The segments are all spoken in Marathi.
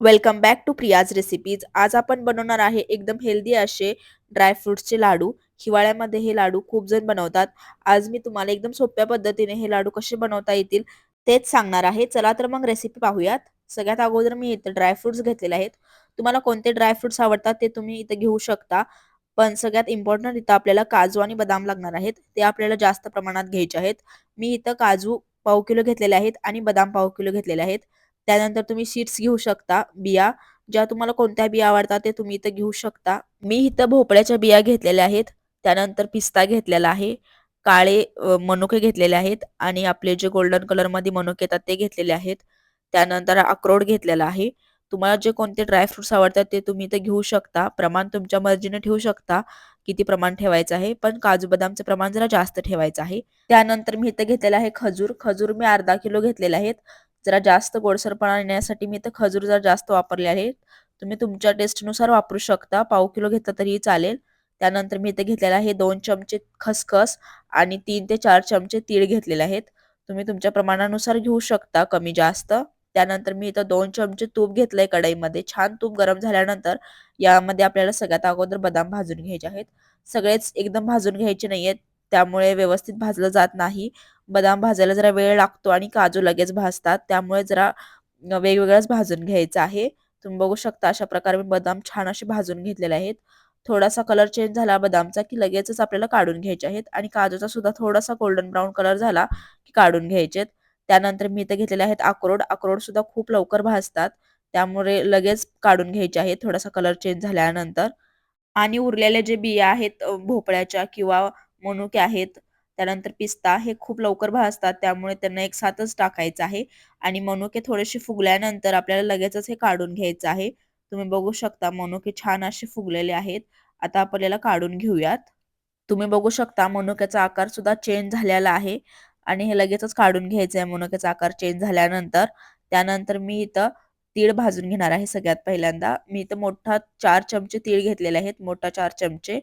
Welcome back to Priya's recipes आज आपण बनवणार आहे एकदम हेल्दी असे ड्रायफ्रुट्सचे लाडू. हिवाळ्यामध्ये हे लाडू खूप जण बनवतात. आज मी तुम्हाला एकदम सोप्या पद्धतीने हे लाडू कसे बनवता येतील तेच सांगणार आहे. चला तर मग रेसिपी पाहूयात. सगळ्यात अगोदर मी इथं ड्रायफ्रुट्स घेतलेले आहेत. तुम्हाला कोणते ड्रायफ्रुट्स आवडतात ते तुम्ही इथं घेऊ शकता. पण सगळ्यात इम्पॉर्टंट इथं आपल्याला काजू आणि बदाम लागणार आहेत. ते आपल्याला जास्त प्रमाणात घ्यायचे आहेत. मी इथं काजू पाव किलो घेतलेले आहेत आणि बदाम पाव किलो घेतलेले आहेत. त्यानंतर तुम्ही सीड्स घेऊ शकता बिया. ज्या तुम्हाला कोणत्या बिया आवडतात ते तुम्ही इथं घेऊ शकता. मी इथं भोपळ्याच्या बिया घेतलेल्या आहेत. त्यानंतर पिस्ता घेतलेला आहे. काळे मनुके घेतलेले आहेत. आणि आपले जे गोल्डन कलरमध्ये मनुके येतात ते घेतलेले आहेत. त्यानंतर अक्रोड घेतलेला आहे. तुम्हाला जे कोणते ड्रायफ्रुट्स आवडतात ते तुम्ही इथं घेऊ शकता. प्रमाण तुमच्या मर्जीने ठेवू शकता. किती प्रमाण ठेवायचं आहे. पण काजू बदामचं प्रमाण जरा जास्त ठेवायचं आहे. त्यानंतर मी इथं घेतलेलं आहे खजूर. खजूर मी अर्धा किलो घेतलेले आहेत. जरा जास्त गोडसरपणा येण्यासाठी मी इथं खजूर जरा जास्त वापरले आहे तुम्ही तुमच्या टेस्टनुसार वापरू शकता. पाव किलो घेतला तरीही चालेल. त्यानंतर मी इथे घेतलेला आहे दोन चमचे खसखस आणि तीन ते चार चमचे तीळ घेतलेले आहेत. तुम्ही तुमच्या प्रमाणानुसार घेऊ शकता कमी जास्त. त्यानंतर मी इथं दोन चमचे तूप घेतलंय कढईमध्ये. छान तूप गरम झाल्यानंतर यामध्ये आपल्याला सगळ्यात अगोदर बदाम भाजून घ्यायचे आहेत. सगळेच एकदम भाजून घ्यायचे नाहीयेत. त्यामुळे व्यवस्थित भाजलं जात नाही. बदाम भाजायला जरा वेळ लागतो आणि काजू लगेच भाजतात. त्यामुळे जरा वेगवेगळंच भाजून घ्यायचं आहे. तुम्ही बघू शकता अशा प्रकारे मी बदाम छान असे भाजून घेतलेले आहेत. थोडासा कलर चेंज झाला बदामचा की लगेचच आपल्याला काढून घ्यायचे आहेत आणि काजूचा सुद्धा थोडासा गोल्डन ब्राऊन कलर झाला की काढून घ्यायचे त्यानंतर मी इथे घेतलेले आहेत अक्रोड. अक्रोड सुद्धा खूप लवकर भाजतात. त्यामुळे लगेच काढून घ्यायचे आहेत. थोडासा कलर चेंज झाल्यानंतर आणि उरलेले जे बिया आहेत भोपळ्याच्या किंवा मनुके आहेत त्यानंतर पिस्ता हे खूप लवकर भाजतात त्यामुळे त्यांना एक साथच टाकायचं आहे. आणि मनुके थोडेसे फुगल्यानंतर आपल्याला लगेचच हे काढून घ्यायचं आहे. तुम्ही बघू शकता मनुके छान असे फुगलेले आहेत. आता आपल्याला काढून घेऊयात. तुम्ही बघू शकता मनुक्याचा आकार सुद्धा चेंज झालेला आहे. आणि हे लगेचच काढून घ्यायचं आहे मनुक्याचा आकार चेंज झाल्यानंतर. त्यानंतर मी इथं तीळ भाजून घेणार आहे सगळ्यात पहिल्यांदा. मी इथं मोठा चार चमचे तीळ घेतलेले आहेत मोठा चार चमचे.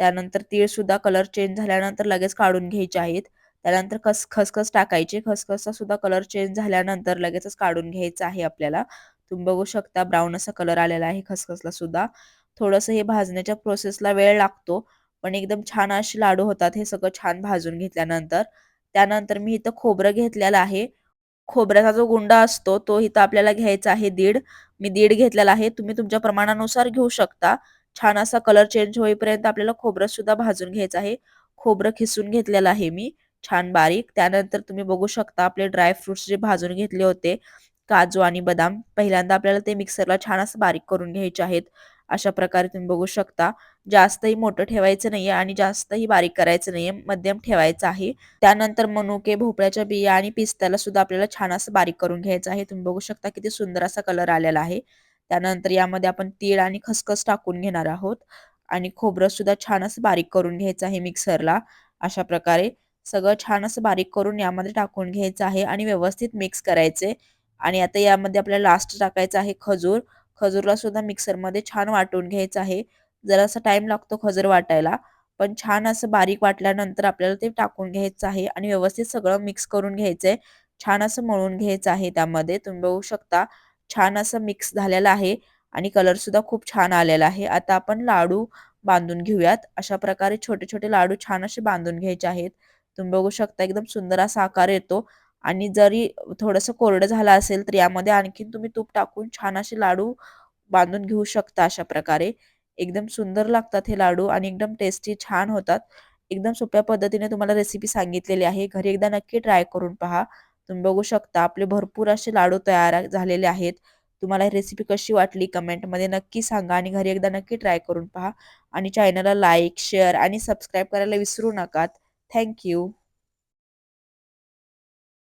त्यानंतर तीळ सुद्धा कलर चेंज झाल्यानंतर लगेच काढून घ्यायचे आहेत. त्यानंतर खस खसखस टाकायची. खसखसचा सुद्धा कलर चेंज झाल्यानंतर लगेचच काढून घ्यायचं आहे आपल्याला. तुम्ही बघू शकता ब्राऊन असा कलर आलेला आहे खसखसला सुद्धा. थोडंसं हे भाजण्याच्या प्रोसेसला वेळ लागतो. पण एकदम छान असे लाडू होतात. हे सगळं छान भाजून घेतल्यानंतर. त्यानंतर मी इथं खोबरं घेतलेलं आहे. खोबऱ्याचा जो गुंडा असतो तो इथं आपल्याला घ्यायचा आहे दीड. मी दीड घेतलेला आहे. तुम्ही तुमच्या प्रमाणानुसार घेऊ शकता. छान असा कलर चेंज होईपर्यंत आपल्याला खोबरं सुद्धा भाजून घ्यायचं आहे. खोबरं खिसून घेतलेलं आहे मी. छान बारीक. त्यानंतर तुम्ही बघू शकता आपले ड्रायफ्रुट्स जे भाजून घेतले होते. काजू आणि बदाम. पहिल्यांदा आपल्याला ते मिक्सरला छान असं बारीक करून घ्यायचे आहेत. अशा प्रकारे तुम्ही बघू शकता. जास्तही मोठं ठेवायचं नाहीये आणि जास्तही बारीक करायचं नाहीये. मध्यम ठेवायचं आहे. त्यानंतर मनुके भोपळ्याच्या बिया आणि पिस्त्याला सुद्धा आपल्याला छान असं बारीक करून घ्यायचं आहे. तुम्ही बघू शकता किती सुंदर असा कलर आलेला आहे. त्यानंतर यामध्ये आपण तीळ आणि खसखस टाकून घेणार आहोत. आणि खोबरं सुद्धा छान असं बारीक करून घ्यायचं आहे मिक्सरला. अशा प्रकारे सगळं छान असं बारीक करून यामध्ये टाकून घ्यायचं आहे आणि व्यवस्थित मिक्स करायचे. आणि आता यामध्ये आपल्याला लास्ट टाकायचं आहे खजूर. खजूरला सुद्धा मिक्सरमध्ये छान वाटून घ्यायचं आहे. जरासा टाइम लागतो खजूर वाटायला. पण छान असं बारीक वाटल्यानंतर आपल्याला ते टाकून घ्यायचं आहे आणि व्यवस्थित सगळं मिक्स करून घ्यायचंय. छान असं मळून घ्यायचं आहे त्यामध्ये. तुम्ही बघू शकता. छान असं मिक्स झालेलं आहे आणि कलर सुद्धा खूप छान आलेला आहे. आता आपण लाडू बांधून घेऊयात. अशा प्रकारे छोटे छोटे लाडू छान असे बांधून घ्यायचे आहेत. तुम्ही बघू शकता एकदम सुंदर असा आकार येतो आणि जरी थोडंसं कोरडं झालं असेल तर यामध्ये आणखीन तुम्ही तूप टाकून छान असे लाडू बांधून घेऊ शकता अशा प्रकारे. एकदम सुंदर लागतात हे लाडू आणि एकदम टेस्टी छान होतात. एकदम सोप्या पद्धतीने तुम्हाला रेसिपी सांगितलेली आहे. घरी एकदा नक्की ट्राय करून पहा. तुम्ही बघू शकता आपले भरपूर असे लाडू तयार झालेले आहेत. तुम्हाला ही रेसिपी कशी वाटली कमेंटमध्ये नक्की सांगा आणि घरी एकदा नक्की ट्राय करून पहा. आणि चॅनलला लाईक शेअर आणि सबस्क्राईब करायला विसरू नका. थँक्यू